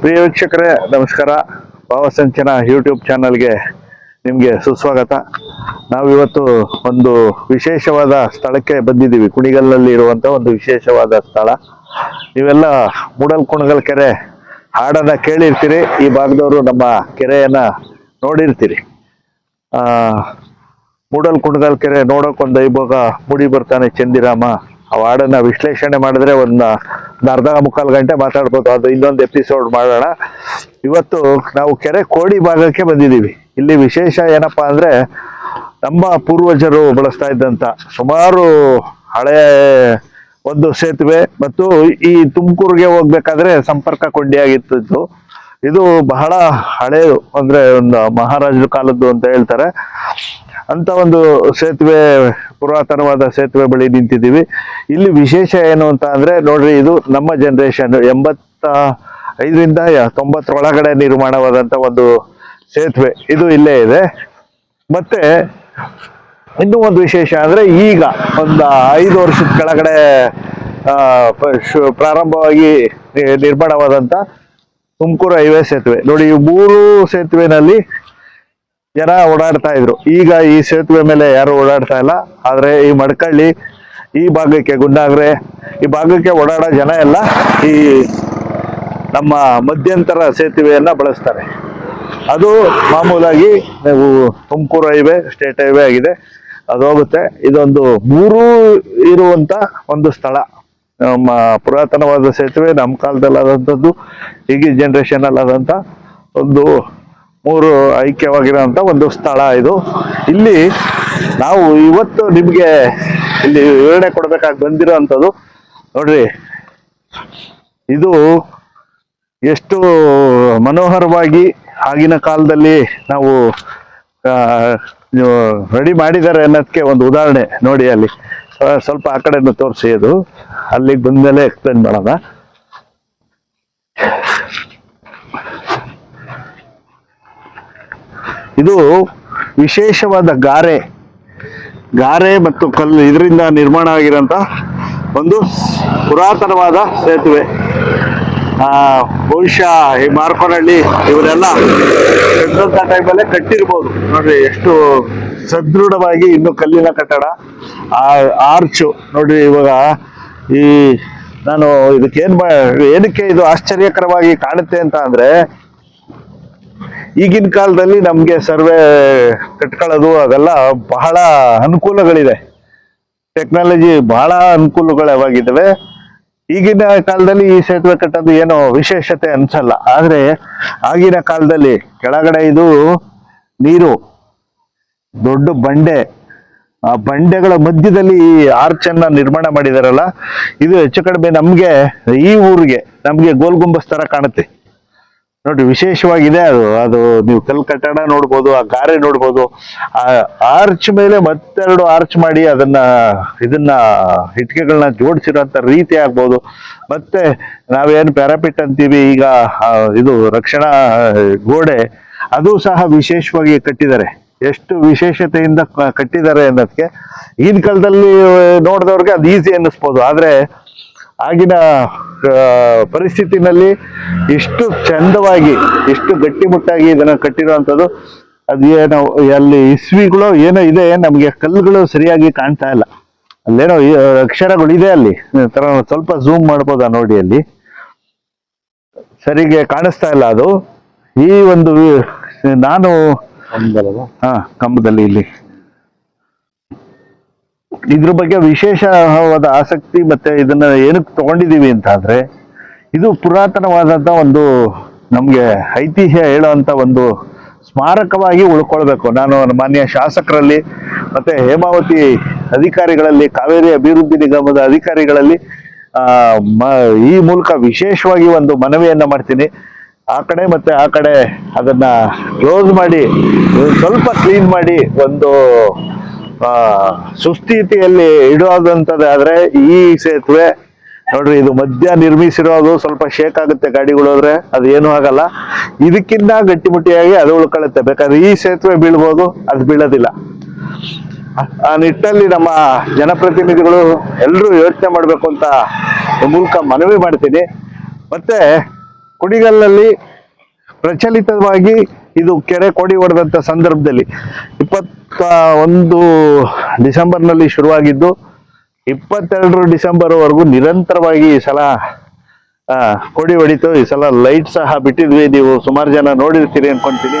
ಪ್ರಿಯ ವೀಕ್ಷಕರೇ ನಮಸ್ಕಾರ. ಭಾವಸಂಚನ ಯೂಟ್ಯೂಬ್ ಚಾನಲ್ಗೆ ನಿಮಗೆ ಸುಸ್ವಾಗತ. ನಾವಿವತ್ತು ಒಂದು ವಿಶೇಷವಾದ ಸ್ಥಳಕ್ಕೆ ಬಂದಿದ್ದೀವಿ. ಕುಣಿಗಲ್ನಲ್ಲಿ ಇರುವಂಥ ಒಂದು ವಿಶೇಷವಾದ ಸ್ಥಳ. ನೀವೆಲ್ಲ ಮೂಡಲ್ ಕುಣಗಲ್ ಕೆರೆ ಹಾಡನ್ನು ಕೇಳಿರ್ತೀರಿ. ಈ ಭಾಗದವರು ನಮ್ಮ ಕೆರೆಯನ್ನು ನೋಡಿರ್ತೀರಿ. ಮೂಡಲ್ ಕುಣಗಲ್ ಕೆರೆ ನೋಡೋಕೊಂದು ಐಭೋಗ ಮೂಡಿ ಬರ್ತಾನೆ ಚಂದಿರಾಮ. ಆ ಹಾಡನ್ನ ವಿಶ್ಲೇಷಣೆ ಮಾಡಿದ್ರೆ ಒಂದು ಒಂದು ಅರ್ಧ ಮುಕ್ಕಾಲು ಗಂಟೆ ಮಾತಾಡ್ಬೋದು. ಅದು ಇನ್ನೊಂದು ಎಪಿಸೋಡ್ ಮಾಡೋಣ. ಇವತ್ತು ನಾವು ಕೆರೆ ಕೋಡಿ ಭಾಗಕ್ಕೆ ಬಂದಿದ್ದೀವಿ. ಇಲ್ಲಿ ವಿಶೇಷ ಏನಪ್ಪಾ ಅಂದರೆ ನಮ್ಮ ಪೂರ್ವಜರು ಬಳಸ್ತಾ ಇದ್ದಂಥ ಸುಮಾರು ಹಳೆ ಒಂದು ಸೇತುವೆ ಮತ್ತು ಈ ತುಮಕೂರಿಗೆ ಹೋಗ್ಬೇಕಾದ್ರೆ ಸಂಪರ್ಕ ಕೊಂಡಿಯಾಗಿತ್ತು ಇದು ಬಹಳ ಹಳೆಯದು ಅಂದ್ರೆ ಒಂದು ಮಹಾರಾಜರ ಕಾಲದ್ದು ಅಂತ ಹೇಳ್ತಾರೆ. ಅಂತ ಒಂದು ಸೇತುವೆ, ಪುರಾತನವಾದ ಸೇತುವೆ ಬಳಿ ನಿಂತಿದ್ದೀವಿ. ಇಲ್ಲಿ ವಿಶೇಷ ಏನು ಅಂತ ಅಂದರೆ, ನೋಡ್ರಿ, ಇದು ನಮ್ಮ ಜನರೇಷನ್ ಎಂಬತ್ತ ಐದರಿಂದ ತೊಂಬತ್ತರೊಳಗಡೆ ನಿರ್ಮಾಣವಾದಂತ ಒಂದು ಸೇತುವೆ ಇದು ಇಲ್ಲೇ ಇದೆ. ಮತ್ತೆ ಇನ್ನೂ ಒಂದು ವಿಶೇಷ ಅಂದ್ರೆ, ಈಗ ಒಂದು ಐದು ವರ್ಷದ ಕೆಳಗಡೆ ಪ್ರಾರಂಭವಾಗಿ ನಿರ್ಮಾಣವಾದಂಥ ತುಮಕೂರು ಹೈವೇ ಸೇತುವೆ. ನೋಡಿ, ಈ ಮೂರು ಸೇತುವೆನಲ್ಲಿ ಜನ ಓಡಾಡ್ತಾ ಇದ್ರು. ಈಗ ಈ ಸೇತುವೆ ಮೇಲೆ ಯಾರು ಓಡಾಡ್ತಾ ಇಲ್ಲ. ಆದ್ರೆ ಈ ಮಡ್ಕಳ್ಳಿ, ಈ ಭಾಗಕ್ಕೆ ಗುಂಡಾಗ್ರೆ, ಈ ಭಾಗಕ್ಕೆ ಓಡಾಡೋ ಜನ ಎಲ್ಲ ಈ ನಮ್ಮ ಮಧ್ಯಂತರ ಸೇತುವೆಯನ್ನ ಬಳಸ್ತಾರೆ. ಅದು ಮಾಮೂಲಾಗಿ ನೀವು ತುಮಕೂರು ಹೈವೇ, ಸ್ಟೇಟ್ ಹೈವೇ ಆಗಿದೆ. ಅದು ಹೋಗುತ್ತೆ. ಇದೊಂದು ಮೂರು ಇರುವಂತ ಒಂದು ಸ್ಥಳ. ನಮ್ಮ ಪುರಾತನವಾದ ಸೇತುವೆ, ನಮ್ಮ ಕಾಲದಲ್ಲಿ ಆದಂಥದ್ದು ಈಗಿನ ಜನರೇಷನ್ ಆದಂತ ಒಂದು ಮೂರು ಐಕ್ಯವಾಗಿರೋಂಥ ಒಂದು ಸ್ಥಳ ಇದು. ಇಲ್ಲಿ ನಾವು ಇವತ್ತು ನಿಮಗೆ ಇಲ್ಲಿ ವಿವರಣೆ ಕೊಡ್ಬೇಕಾಗಿ ಬಂದಿರೋ ಅಂಥದ್ದು ನೋಡ್ರಿ. ಇದು ಎಷ್ಟು ಮನೋಹರವಾಗಿ ಆಗಿನ ಕಾಲದಲ್ಲಿ ನಾವು ರೆಡಿ ಮಾಡಿದ್ದಾರೆ ಅನ್ನೋದಕ್ಕೆ ಒಂದು ಉದಾಹರಣೆ ನೋಡಿ ಅಲ್ಲಿ. ಸ್ವಲ್ಪ ಆ ಕಡೆನೂ ತೋರಿಸಿ ಅದು. ಅಲ್ಲಿಗೆ ಬಂದ್ಮೇಲೆ ಎಕ್ಸ್ಪ್ಲೇನ್ ಮಾಡೋಣ. ಇದು ವಿಶೇಷವಾದ ಗಾರೆ. ಗಾರೆ ಮತ್ತು ಕಲ್ಲು ಇದರಿಂದ ನಿರ್ಮಾಣ ಆಗಿರೋಂಥ ಒಂದು ಪುರಾತನವಾದ ಸೇತುವೆ. ಬಹುಶಃ ಈ ಮಾರ್ಕೋನಹಳ್ಳಿ ಇವರೆಲ್ಲ ಕಟ್ಟಿದಂಥ ಟೈಮಲ್ಲೇ ಕಟ್ಟಿರ್ಬೋದು. ನೋಡ್ರಿ ಎಷ್ಟು ಸದೃಢವಾಗಿ ಇನ್ನು ಕಲ್ಲಿನ ಕಟ್ಟಡ, ಆ ಆರ್ಚು ನೋಡ್ರಿ ಇವಾಗ ಈ ನಾನು ಇದಕ್ಕೆ ಏನ್ ಮಾ- ಏನಕ್ಕೆ ಇದು ಆಶ್ಚರ್ಯಕರವಾಗಿ ಕಾಣುತ್ತೆ ಅಂತ ಅಂದ್ರೆ ಈಗಿನ ಕಾಲದಲ್ಲಿ ನಮಗೆ ಸರ್ವೆ ಕಟ್ಕೊಳ್ಳೋದು ಅದೆಲ್ಲ ಬಹಳ ಅನುಕೂಲಗಳಿದೆ. ಟೆಕ್ನಾಲಜಿ ಬಹಳ ಅನುಕೂಲಗಳವಾಗಿದ್ದಾವೆ ಈಗಿನ ಕಾಲದಲ್ಲಿ ಈ ಸೇತುವೆ ಕಟ್ಟೋದು ಏನೋ ವಿಶೇಷತೆ ಅನ್ಸಲ್ಲ. ಆದರೆ ಆಗಿನ ಕಾಲದಲ್ಲಿ ಕೆಳಗಡೆ ಇದು ನೀರು, ದೊಡ್ಡ ಬಂಡೆ, ಆ ಬಂಡೆಗಳ ಮಧ್ಯದಲ್ಲಿ ಈ ಆರ್ಚನ್ನು ನಿರ್ಮಾಣ ಮಾಡಿದಾರಲ್ಲ, ಇದು ಹೆಚ್ಚು ಕಡಿಮೆ ನಮಗೆ ಈ ಊರಿಗೆ, ನಮಗೆ ಗೋಲ್ ಗುಂಬಸ್ ತರ ಕಾಣುತ್ತೆ. ನೋಡಿ, ವಿಶೇಷವಾಗಿದೆ ಅದು. ಅದು ನೀವು ಕಲ್ ಕಟ್ಟಡ ನೋಡ್ಬೋದು, ಆ ಗಾರೆ ನೋಡ್ಬೋದು. ಆ ಆರ್ಚ್ ಮೇಲೆ ಮತ್ತೆರಡು ಆರ್ಚ್ ಮಾಡಿ ಅದನ್ನ, ಇದನ್ನ ಇಟ್ಕೆಗಳನ್ನ ಜೋಡಿಸಿರೋಂಥ ರೀತಿ ಆಗ್ಬೋದು. ಮತ್ತೆ ನಾವೇನು ಪ್ಯಾರಾಪಿಟ್ ಅಂತೀವಿ, ಈಗ ಇದು ರಕ್ಷಣಾ ಗೋಡೆ, ಅದು ಸಹ ವಿಶೇಷವಾಗಿ ಕಟ್ಟಿದ್ದಾರೆ. ಎಷ್ಟು ವಿಶೇಷತೆಯಿಂದ ಕಟ್ಟಿದ್ದಾರೆ ಅನ್ನೋದಕ್ಕೆ ಈಗಿನ ಕಾಲದಲ್ಲಿ ನೋಡಿದವ್ರಿಗೆ ಅದು ಈಸಿ ಅನ್ನಿಸ್ಬೋದು. ಆದ್ರೆ ಆಗಿನ ಪರಿಸ್ಥಿತಿನಲ್ಲಿ ಇಷ್ಟು ಚಂದವಾಗಿ ಇಷ್ಟು ಗಟ್ಟಿಮುಟ್ಟಾಗಿ ಇದನ್ನು ಕಟ್ಟಿರುವಂಥದ್ದು ಅದು ಏನೋ ಅಲ್ಲಿ ಇಸ್ವಿಗಳು ಏನೋ ಇದೆ ನಮಗೆ ಕಲ್ಲುಗಳು ಸರಿಯಾಗಿ ಕಾಣ್ತಾ ಇಲ್ಲ. ಅಲ್ಲೇನೋ ಅಕ್ಷರಗಳು ಇದೆ ಅಲ್ಲಿ. ತರ ಸ್ವಲ್ಪ ಝೂಮ್ ಮಾಡ್ಬೋದಾ ನೋಡಿ ಅಲ್ಲಿ. ಸರಿಗೆ ಕಾಣಿಸ್ತಾ ಇಲ್ಲ ಅದು. ಈ ಒಂದು ನಾನು ಹಾ ಕಂಬದಲ್ಲಿ ಇಲ್ಲಿ. ಇದ್ರ ಬಗ್ಗೆ ವಿಶೇಷವಾದ ಆಸಕ್ತಿ ಮತ್ತೆ ಇದನ್ನ ಏನಕ್ಕೆ ತಗೊಂಡಿದ್ದೀವಿ ಅಂತ ಇದು ಪುರಾತನವಾದಂತ ಒಂದು ನಮಗೆ ಐತಿಹ್ಯ ಹೇಳುವಂತ ಒಂದು ಸ್ಮಾರಕವಾಗಿ ಉಳ್ಕೊಳ್ಬೇಕು. ನಾನು ಮಾನ್ಯ ಶಾಸಕರಲ್ಲಿ ಮತ್ತೆ ಹೇಮಾವತಿ ಅಧಿಕಾರಿಗಳಲ್ಲಿ, ಕಾವೇರಿ ಅಭಿವೃದ್ಧಿ ನಿಗಮದ ಅಧಿಕಾರಿಗಳಲ್ಲಿ ಈ ಮೂಲಕ ವಿಶೇಷವಾಗಿ ಒಂದು ಮನವಿಯನ್ನ ಮಾಡ್ತೀನಿ. ಆ ಕಡೆ ಮತ್ತೆ ಆ ಕಡೆ ಅದನ್ನ ಕ್ಲೋಸ್ ಮಾಡಿ, ಸ್ವಲ್ಪ ಕ್ಲೀನ್ ಮಾಡಿ ಒಂದು ಸುಸ್ಥಿತಿಯಲ್ಲಿ ಇಡುವಂತದ್ದಾದ್ರೆ ಈ ಸೇತುವೆ ನೋಡ್ರಿ, ಇದು ಮಧ್ಯ ನಿರ್ಮಿಸಿರೋದು ಸ್ವಲ್ಪ ಶೇಕ್ ಆಗುತ್ತೆ ಗಾಡಿಗಳು ಹೋದ್ರೆ, ಅದು ಏನೂ ಆಗಲ್ಲ. ಇದಕ್ಕಿಂತ ಗಟ್ಟಿಮುಟ್ಟಿಯಾಗಿ ಅದು ಉಳ್ಕೊಳ್ಳುತ್ತೆ. ಬೇಕಾದ್ರೆ ಈ ಸೇತುವೆ ಬೀಳ್ಬೋದು, ಅದು ಬೀಳೋದಿಲ್ಲ. ಆ- ನಿಟ್ಟಲ್ಲಿ ನಮ್ಮ ಜನಪ್ರತಿನಿಧಿಗಳು ಎಲ್ಲರೂ ಯೋಚನೆ ಮಾಡಬೇಕು ಅಂತ ಮೂಲಕ ಮನವಿ ಮಾಡ್ತೀನಿ. ಮತ್ತೆ ಕುಡಿಗಲ್ಲಲ್ಲಿ ಪ್ರಚಲಿತವಾಗಿ ಇದು ಕೆರೆ ಕೊಡಿ ಹೊಡೆದಂತ ಸಂದರ್ಭದಲ್ಲಿ ಇಪ್ಪತ್ತ ಒಂದು ಡಿಸೆಂಬರ್ನಲ್ಲಿ ಶುರುವಾಗಿದ್ದು ಇಪ್ಪತ್ತೆರಡು ಡಿಸೆಂಬರ್ ವರೆಗೂ ನಿರಂತರವಾಗಿ ಈ ಸಲ ಕೊಡಿ ಹೊಡಿತು. ಈ ಸಲ ಲೈಟ್ ಸಹ ಬಿಟ್ಟಿದ್ವಿ. ನೀವು ಸುಮಾರು ಜನ ನೋಡಿರ್ತೀರಿ ಅನ್ಕೊಂತೀನಿ.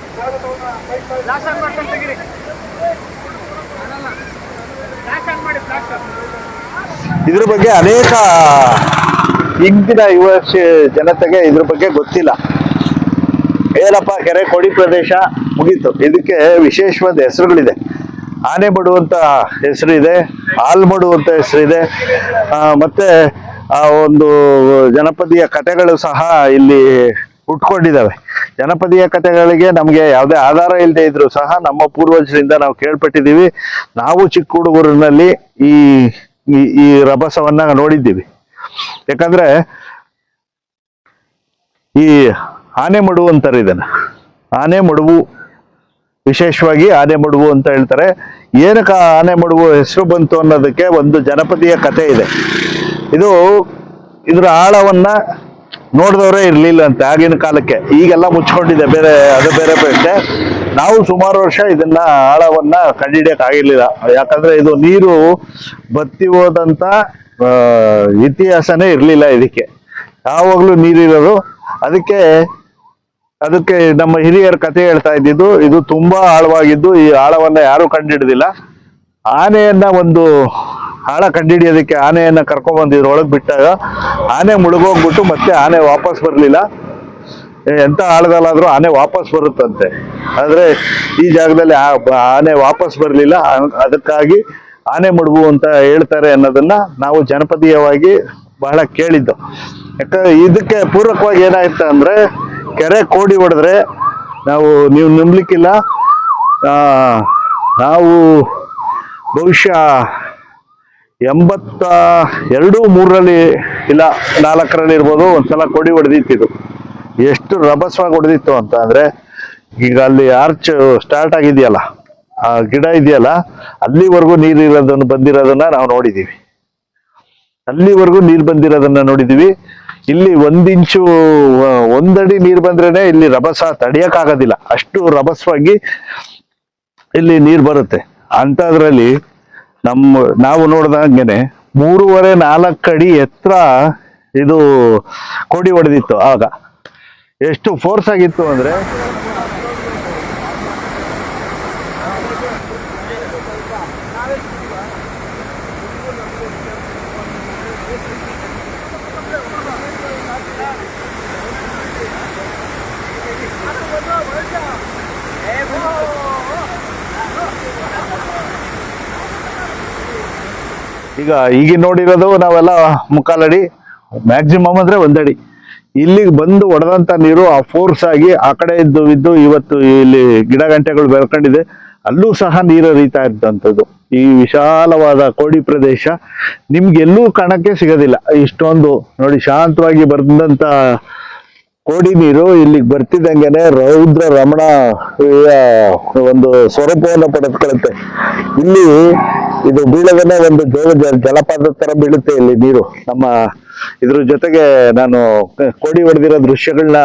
ಇದ್ರ ಬಗ್ಗೆ ಅನೇಕ ಇಂದಿನ ಯುವ ಜನತೆಗೆ ಇದ್ರ ಬಗ್ಗೆ ಗೊತ್ತಿಲ್ಲ. ಏನಪ್ಪ ಕೆರೆ ಕೋಡಿ ಪ್ರದೇಶ ಮುಗೀತು. ಇದಕ್ಕೆ ವಿಶೇಷವಾದ ಹೆಸರುಗಳಿದೆ. ಆನೆ ಬಡುವಂತ ಹೆಸರು ಇದೆ ಆಲ್ಮಡು ಹೆಸರಿದೆ. ಆ, ಮತ್ತೆ ಆ ಒಂದು ಜನಪದೀಯ ಕಥೆಗಳು ಸಹ ಇಲ್ಲಿ ಹುಟ್ಕೊಂಡಿದ್ದಾವೆ ಜನಪದೀಯ ಕಥೆಗಳಿಗೆ ನಮಗೆ ಯಾವುದೇ ಆಧಾರ ಇಲ್ಲದೆ ಇದ್ರು ಸಹ ನಮ್ಮ ಪೂರ್ವಜರಿಂದ ನಾವು ಕೇಳ್ಪಟ್ಟಿದ್ದೀವಿ. ನಾವು ಚಿಕ್ಕ ಹುಡುಗರಿನಲ್ಲಿ ಈ, ಈ- ರಭಸವನ್ನ ನೋಡಿದ್ದೀವಿ. ಯಾಕಂದ್ರೆ ಈ ಆನೆ ಮಡುವು ಅಂತಾರೆ ಇದನ್ನ. ಆನೆ ಮಡುವು, ವಿಶೇಷವಾಗಿ ಆನೆ ಮಡುವು ಅಂತ ಹೇಳ್ತಾರೆ. ಏನಕ್ಕೆ ಆನೆ ಮಡುವು ಹೆಸರು ಬಂತು ಅನ್ನೋದಕ್ಕೆ ಒಂದು ಜನಪದೀಯ ಕಥೆ ಇದೆ. ಇದು ಇದರ ಆಳವನ್ನ ನೋಡಿದವರೇ ಇರಲಿಲ್ಲ ಅಂತೆ, ಆಗಿನ ಕಾಲಕ್ಕೆ. ಈಗೆಲ್ಲ ಮುಚ್ಕೊಂಡಿದೆ, ಬೇರೆ, ಅದು ಬೇರೆ ಬೇರೆ ನಾವು ಸುಮಾರು ವರ್ಷ ಇದನ್ನ, ಆಳವನ್ನ ಕಂಡಿಡಿಯಕ್ ಆಗಿರ್ಲಿಲ್ಲ. ಯಾಕಂದ್ರೆ ಇದು ನೀರು ಬತ್ತಿ ಹೋದಂತ ಇತಿಹಾಸನೇ ಇರ್ಲಿಲ್ಲ ಇದಕ್ಕೆ. ಯಾವಾಗ್ಲೂ ನೀರಿರೋದು. ಅದಕ್ಕೆ ಅದಕ್ಕೆ ನಮ್ಮ ಹಿರಿಯರ ಕಥೆ ಹೇಳ್ತಾ ಇದ್ದಿದ್ದು, ಇದು ತುಂಬಾ ಆಳವಾಗಿದ್ದು, ಈ ಆಳವನ್ನ ಯಾರು ಕಂಡಿಡಿದಿಲ್ಲ. ಆನೆಯನ್ನ ಒಂದು ಆಳ ಕಂಡಿಡಿಯೋದಕ್ಕೆ ಆನೆಯನ್ನ ಕರ್ಕೊಂಡ್ಬಂದಿದ್ರು ಒಳಗ್ ಬಿಟ್ಟಾಗ ಆನೆ ಮುಳುಗೋಗ್ಬಿಟ್ಟು ಮತ್ತೆ ಆನೆ ವಾಪಸ್ ಬರಲಿಲ್ಲ. ಎಂತ ಆಳದಲ್ಲಾದ್ರೂ ಆನೆ ವಾಪಸ್ ಬರುತ್ತಂತೆ. ಆದ್ರೆ ಈ ಜಾಗದಲ್ಲಿ ಆನೆ ವಾಪಸ್ ಬರಲಿಲ್ಲ. ಅದಕ್ಕಾಗಿ ಆನೆ ಮುಡುಗು ಅಂತ ಹೇಳ್ತಾರೆ ಅನ್ನೋದನ್ನ ನಾವು ಜನಪದೀಯವಾಗಿ ಬಹಳ ಕೇಳಿದ್ದು. ಯಾಕಂದ್ರೆ ಇದಕ್ಕೆ ಪೂರಕವಾಗಿ ಏನಾಯ್ತು ಅಂದ್ರೆ ಕೆರೆ ಕೋಡಿ ಹೊಡೆದ್ರೆ ನಾವು, ನೀವು ನಂಬ್ಲಿಕ್ಕಿಲ್ಲ. ನಾವು ಬಹುಶಃ ಎಂಬತ್ತ ಎರಡು ಮೂರರಲ್ಲಿ ಇಲ್ಲ ನಾಲ್ಕರಲ್ಲಿ ಇರ್ಬೋದು, ಒಂದ್ಸಲ ಕೊಡಿ ಹೊಡೆದಿತ್ತು ಎಷ್ಟು ರಭಸವಾಗಿ ಹೊಡೆದಿತ್ತು ಅಂತ ಅಂದರೆ, ಈಗ ಅಲ್ಲಿ ಆರ್ಚ್ ಸ್ಟಾರ್ಟ್ ಆಗಿದೆಯಲ್ಲ, ಆ ಗಿಡ ಇದೆಯಲ್ಲ, ಅಲ್ಲಿವರೆಗೂ ನೀರು ಇರೋದನ್ನು ಬಂದಿರೋದನ್ನ ನಾವು ನೋಡಿದ್ದೀವಿ ಅಲ್ಲಿವರೆಗೂ ನೀರು ಬಂದಿರೋದನ್ನ ನೋಡಿದ್ದೀವಿ ಇಲ್ಲಿ ಒಂದಿಂಚು ಒಂದಡಿ ನೀರು ಬಂದ್ರೇನೆ ಇಲ್ಲಿ ರಭಸ ತಡಿಯಕ್ಕಾಗೋದಿಲ್ಲ. ಅಷ್ಟು ರಭಸವಾಗಿ ಇಲ್ಲಿ ನೀರು ಬರುತ್ತೆ. ಅಂಥದ್ರಲ್ಲಿ ನಮ್ಮ, ನಾವು ನೋಡ್ದಂಗೆನೆ ಮೂರುವರೆ ನಾಲ್ಕು ಅಡಿ ಎತ್ತರ ಇದು ಕೋಡಿ ಹೊಡೆದಿತ್ತು ಆಗ. ಎಷ್ಟು ಫೋರ್ಸ್ ಆಗಿತ್ತು ಅಂದ್ರೆ ಈಗ ಈಗ ನೋಡಿರೋದು ನಾವೆಲ್ಲ ಮುಕ್ಕಾಲಡಿ ಮ್ಯಾಕ್ಸಿಮಮ್ ಅಂದ್ರೆ ಒಂದಡಿ. ಇಲ್ಲಿಗೆ ಬಂದು ಒಡೆದಂತ ನೀರು ಆ ಫೋರ್ಸ್ ಆಗಿ ಆ ಕಡೆ ಇದ್ದು ಇದ್ದು ಇವತ್ತು ಇಲ್ಲಿ ಗಿಡ ಗಂಟೆಗಳು ಬೆಳ್ಕೊಂಡಿದೆ. ಅಲ್ಲೂ ಸಹ ನೀರು ಹರಿತಾ ಇದ್ದಂಥದ್ದು. ಈ ವಿಶಾಲವಾದ ಕೋಡಿ ಪ್ರದೇಶ ನಿಮ್ಗೆಲ್ಲೂ ಕಾಣಕ್ಕೆ ಸಿಗೋದಿಲ್ಲ. ಇಷ್ಟೊಂದು ನೋಡಿ ಶಾಂತವಾಗಿ ಬರ್ದಂತ ಕೋಡಿ ನೀರು ಇಲ್ಲಿಗೆ ಬರ್ತಿದ್ದಂಗೆನೆ ರೌದ್ರ ರಮಣ ಒಂದು ಸ್ವರೂಪವನ್ನು ಪಡೆದುಕೊಳ್ಳುತ್ತೆ. ಇಲ್ಲಿ ಇದು ಬೀಳದನ್ನ ಒಂದು ಜೋಗ ಜಲಪಾತದ ತರ ಬೀಳುತ್ತೆ ಇಲ್ಲಿ ನೀರು. ನಮ್ಮ ಇದ್ರ ಜೊತೆಗೆ ನಾನು ಕೋಡಿ ಹೊಡೆದಿರೋ ದೃಶ್ಯಗಳನ್ನ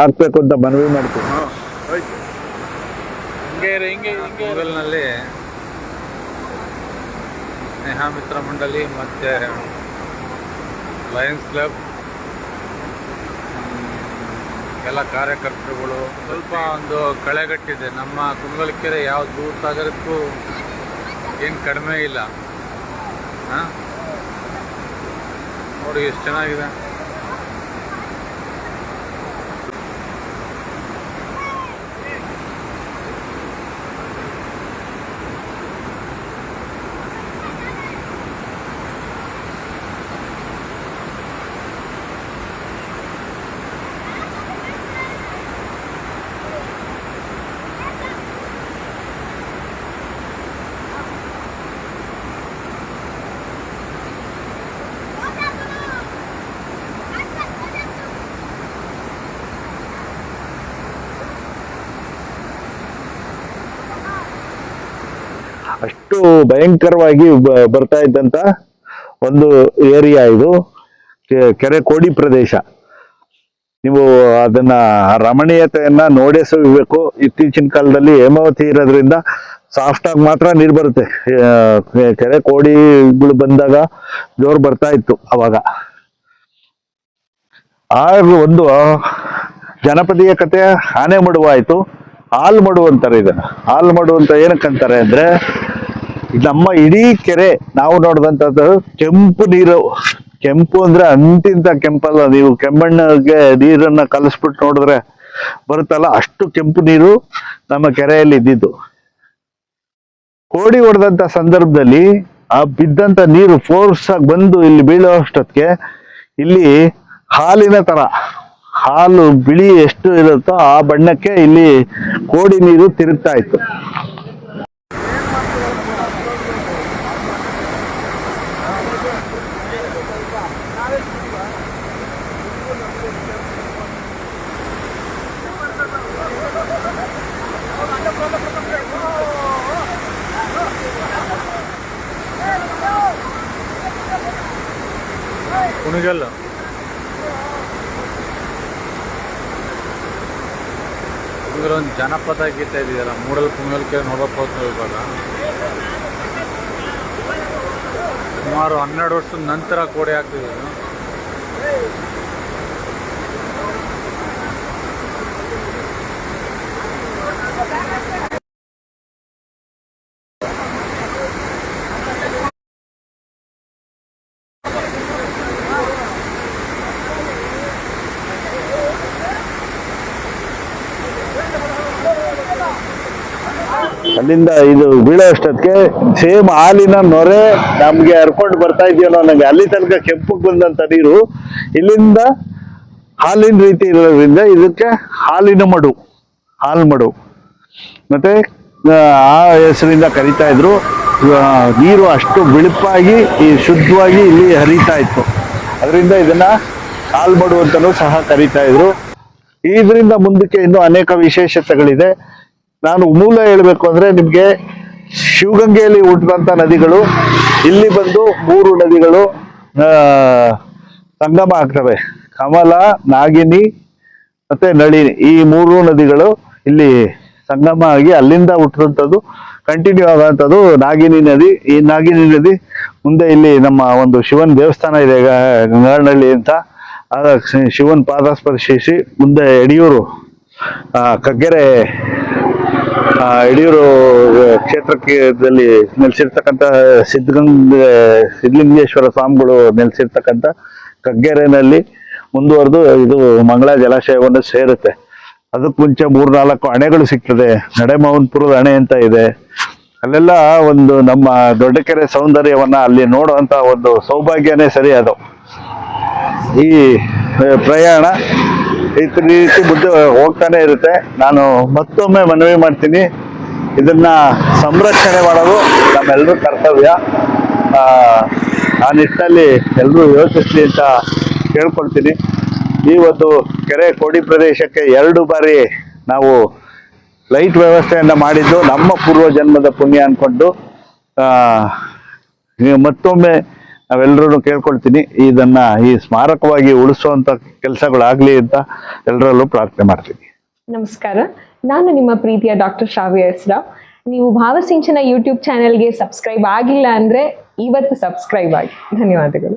ಹಾಕ್ಬೇಕು ಅಂತ ಮನವಿ ಮಾಡ್ತೀನಿ. ಸ್ನೇಹ ಮಿತ್ರ ಮಂಡಳಿ ಮತ್ತು ಲಯನ್ಸ್ ಕ್ಲಬ್ ಎಲ್ಲ ಕಾರ್ಯಕರ್ತರುಗಳು ಸ್ವಲ್ಪ ಒಂದು ಕಳೆಗಟ್ಟಿದೆ. ನಮ್ಮ ಕುಂಗಲಕೆರೆ ಯಾವ ದೂರ ಸಾಗರಕ್ಕೂ ಏನು ಕಡಿಮೆ ಇಲ್ಲ. ಹಾಂ? ನೋಡಿ ಎಷ್ಟು ಚೆನ್ನಾಗಿದೆ. ಅಷ್ಟು ಭಯಂಕರವಾಗಿ ಬರ್ತಾ ಇದ್ದಂತ ಒಂದು ಏರಿಯಾ ಇದು ಕೆರೆ ಕೋಡಿ ಪ್ರದೇಶ. ನೀವು ಅದನ್ನ ರಮಣೀಯತೆಯನ್ನ ನೋಡೇ ಸವಿಬೇಕು ಇತ್ತೀಚಿನ ಕಾಲದಲ್ಲಿ ಹೇಮಾವತಿ ಇರೋದ್ರಿಂದ ಸಾಫ್ಟ್ ಆಗಿ ಮಾತ್ರ ನೀರು ಬರುತ್ತೆ. ಆ, ಕೆರೆ ಕೋಡಿಗಳು ಬಂದಾಗ ಜೋರು ಬರ್ತಾ ಇತ್ತು ಅವಾಗ. ಆಗ ಒಂದು ಜನಪದೀಯ ಕತೆ ಆನೆ ಮಡುವ ಆಯ್ತು ಹಾಲ್ ಮಡು ಅಂತಾರೆ ಇದನ್ನ. ಹಾಲ್ ಮಡು ಅಂತ ಏನಕ್ಕಂತಾರೆ ಅಂದ್ರೆ ನಮ್ಮ ಇಡೀ ಕೆರೆ ನಾವು ನೋಡಿದಂಥದ್ದು ಕೆಂಪು ನೀರು. ಕೆಂಪು ಅಂದ್ರೆ ಅಂತಿಂತ ಕೆಂಪಲ್ಲ ನೀವು ಕೆಮ್ಮಣ್ಣಗೆ ನೀರನ್ನ ಕಲಿಸ್ಬಿಟ್ಟು ನೋಡಿದ್ರೆ ಬರುತ್ತಲ್ಲ, ಅಷ್ಟು ಕೆಂಪು ನೀರು ನಮ್ಮ ಕೆರೆಯಲ್ಲಿ ಇದ್ದಿದ್ದು. ಕೋಡಿ ಹೊಡೆದಂತ ಸಂದರ್ಭದಲ್ಲಿ ಆ ಬಿದ್ದಂತ ನೀರು ಫೋರ್ಸ್ ಆಗಿ ಬಂದು ಇಲ್ಲಿ ಬೀಳೋ ಅಷ್ಟೊತ್ತಿಗೆ ಇಲ್ಲಿ ಹಾಲಿನ ತರ, ಹಾಲು ಬಿಳಿ ಎಷ್ಟು ಇರುತ್ತೋ ಆ ಬಣ್ಣಕ್ಕೆ ಇಲ್ಲಿ ಕೋಡಿ ನೀರು ತಿರುಗ್ತಾ ಇತ್ತು. ಕುಣಿಗಲ್ಲು ಒಂದು ಜನಪದ ಗೀತೆ ಇದೆಯಲ್ಲ, ಮೂಡಲ್ ಕುಣಿಗಲ್ಕೆ ನೋಡೋಕೆ ಹೋಗ್ತೀವಿ ಇವಾಗ. ಸುಮಾರು ಹನ್ನೆರಡು ವರ್ಷದ ನಂತರ ಕೋಡಿ ಹಾಕ್ತಿದ್ವಿ ಅಲ್ಲಿಂದ ಇದು ಬೀಳೋ ಅಷ್ಟೊತ್ತಿಗೆ ಸೇಮ್ ಹಾಲಿನ ನೊರೆ ನಮ್ಗೆ ಹರ್ಕೊಂಡು ಬರ್ತಾ ಇದೆಯಲ್ಲ ನನಗೆ ಅಲ್ಲಿ ತನಕ ಕೆಂಪಕ್ಕೆ ಬಂದಂತ ನೀರು ಇಲ್ಲಿಂದ ಹಾಲಿನ ರೀತಿ ಇರೋದ್ರಿಂದ ಇದಕ್ಕೆ ಹಾಲಿನ ಮಡು ಹಾಲು ಮಡು. ಮತ್ತೆ ಆ, ಹೆಸರಿಂದ ಕರಿತಾ ಇದ್ರು. ನೀರು ಅಷ್ಟು ಬಿಳುಪಾಗಿ ಈ ಶುದ್ಧವಾಗಿ ಇಲ್ಲಿ ಹರಿತಾ ಇತ್ತು. ಅದರಿಂದ ಇದನ್ನ ಹಾಲು ಮಡು ಅಂತಲೂ ಸಹ ಕರಿತಾ ಇದ್ರು. ಇದರಿಂದ ಮುಂದಕ್ಕೆ ಇನ್ನೂ ಅನೇಕ ವಿಶೇಷತೆಗಳಿದೆ. ನಾನು ಮೂಲ ಹೇಳಬೇಕು ಅಂದ್ರೆ ನಿಮ್ಗೆ ಶಿವಗಂಗೆಯಲ್ಲಿ ಹುಟ್ಟಿದಂತ ನದಿಗಳು, ಇಲ್ಲಿ ಬಂದು ಮೂರು ನದಿಗಳು ಸಂಗಮ ಆಗ್ತವೆ. ಕಮಲ, ನಾಗಿನಿ ಮತ್ತೆ ನಳಿನಿ. ಈ ಮೂರು ನದಿಗಳು ಇಲ್ಲಿ ಸಂಗಮ ಆಗಿ ಅಲ್ಲಿಂದ ಹುಟ್ಟಿದಂಥದ್ದು ಕಂಟಿನ್ಯೂ ಆಗುವಂಥದ್ದು ನಾಗಿನಿ ನದಿ. ಈ ನಾಗಿನಿ ನದಿ ಮುಂದೆ ಇಲ್ಲಿ ನಮ್ಮ ಒಂದು ಶಿವನ್ ದೇವಸ್ಥಾನ ಇದೆ ಗಂಗಾನಹಳ್ಳಿ ಅಂತ. ಆಗ ಶಿವನ್ ಪಾದ ಸ್ಪರ್ಶಿಸಿ ಮುಂದೆ ಯಡಿಯೂರು ಕಗ್ಗೆರೆ ಯಡಿಯೂರು ಕ್ಷೇತ್ರಕ್ಕೆ ಇದರಲ್ಲಿ ನೆಲೆಸಿರ್ತಕ್ಕಂಥ ಸಿದ್ಧಗಂಗ ಸಿದ್ಧಲಿಂಗೇಶ್ವರ ಸ್ವಾಮಿಗಳು ನೆಲೆಸಿರ್ತಕ್ಕಂಥ ಕಗ್ಗೆರೆನಲ್ಲಿ ಮುಂದುವರೆದು ಇದು ಮಂಗಳ ಜಲಾಶಯವನ್ನು ಸೇರುತ್ತೆ. ಅದಕ್ಕೆ ಮುಂಚೆ ಮೂರ್ನಾಲ್ಕು ಅಣೆಗಳು ಸಿಗ್ತದೆ. ನಡೆಮವನ್ಪುರದ ಅಣೆ ಅಂತ ಇದೆ. ಅಲ್ಲೆಲ್ಲ ಒಂದು ನಮ್ಮ ದೊಡ್ಡಕೆರೆ ಸೌಂದರ್ಯವನ್ನು ಅಲ್ಲಿ ನೋಡುವಂಥ ಒಂದು ಸೌಭಾಗ್ಯನೇ ಸರಿ ಅದು. ಈ ಪ್ರಯಾಣ ಈ ರೀತಿ ಮುಂದೆ ಹೋಗ್ತಾನೆ ಇರುತ್ತೆ. ನಾನು ಮತ್ತೊಮ್ಮೆ ಮನವಿ ಮಾಡ್ತೀನಿ. ಇದನ್ನ ಸಂರಕ್ಷಣೆ ಮಾಡೋದು ನಮ್ಮೆಲ್ಲರೂ ಕರ್ತವ್ಯ. ಆ, ನಿಟ್ಟಿನಲ್ಲಿ ಎಲ್ಲರೂ ಯೋಚಿಸ್ಲಿ ಅಂತ ಕೇಳ್ಕೊಳ್ತೀನಿ. ಒಂದು ಕೆರೆ ಕೋಡಿ ಪ್ರದೇಶಕ್ಕೆ ಎರಡು ಬಾರಿ ನಾವು ಲೈಟ್ ವ್ಯವಸ್ಥೆಯನ್ನು ಮಾಡಿದ್ದು ನಮ್ಮ ಪೂರ್ವ ಜನ್ಮದ ಪುಣ್ಯ ಅಂದ್ಕೊಂಡು ಮತ್ತೊಮ್ಮೆ ನಾವೆಲ್ಲರೂ ಕೇಳ್ಕೊಳ್ತೀನಿ, ಇದನ್ನ ಈ ಸ್ಮಾರಕವಾಗಿ ಉಳಿಸುವಂತ ಕೆಲಸಗಳಾಗ್ಲಿ ಅಂತ ಎಲ್ಲರಲ್ಲೂ ಪ್ರಾರ್ಥನೆ ಮಾಡ್ತೀನಿ. ನಮಸ್ಕಾರ. ನಾನು ನಿಮ್ಮ ಪ್ರೀತಿಯ ಡಾಕ್ಟರ್ ಶ್ರಾವ್ಯ ಹೆಸ್ರಾ ನೀವು ಭಾವಸಿಂಚನ ಯೂಟ್ಯೂಬ್ ಚಾನೆಲ್ಗೆ ಸಬ್ಸ್ಕ್ರೈಬ್ ಆಗಿಲ್ಲ ಅಂದ್ರೆ ಇವತ್ತು ಸಬ್ಸ್ಕ್ರೈಬ್ ಆಗಿ. ಧನ್ಯವಾದಗಳು.